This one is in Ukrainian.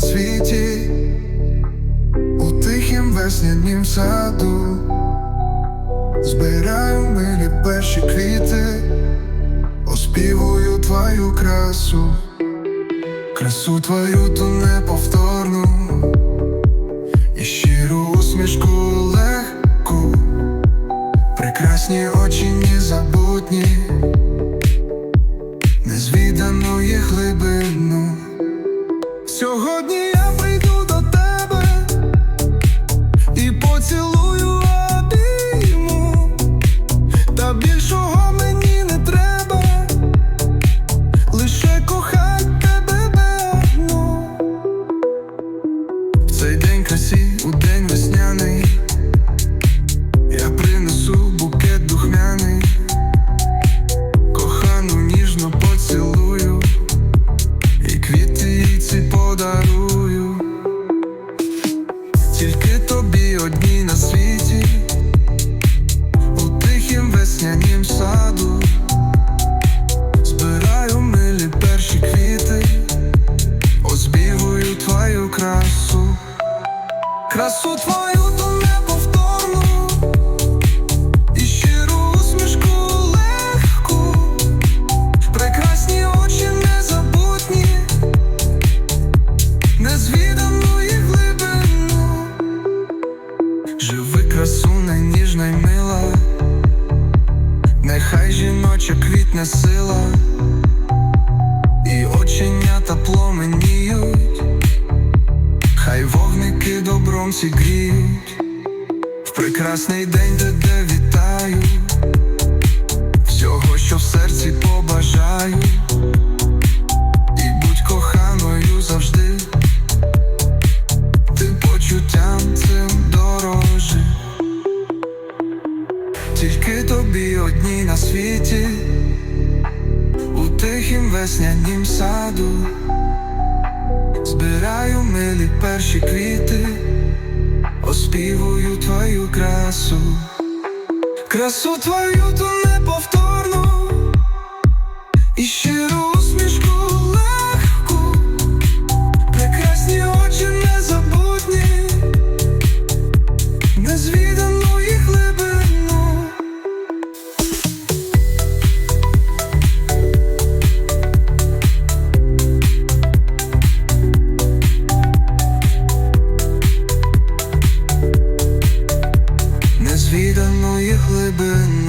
світі, у тихім веснянім саду, збираю милі перші квіти, оспівую твою красу, красу твою ту неповторну, і щиру усмішку легку, прекрасні очі незабутні, незвіданої глибину. Сьогодні красу твою ту неповторну, і щиру усмішку легку. Прекрасні очі незабутні, незвіданої глибину, живи красуна ніжна й мила, нехай жіноча квітне сила, вогники добром зігріють, в прекрасний день тебе вітаю. Всього, що в серці побажаю, і будь коханою завжди, ти почуттям цим дорожи, тільки тобі одній на світі, у тихім веснянім саду, збираю милі перші квіти, оспівую твою красу. Красу твою ту неповторну і щиру ben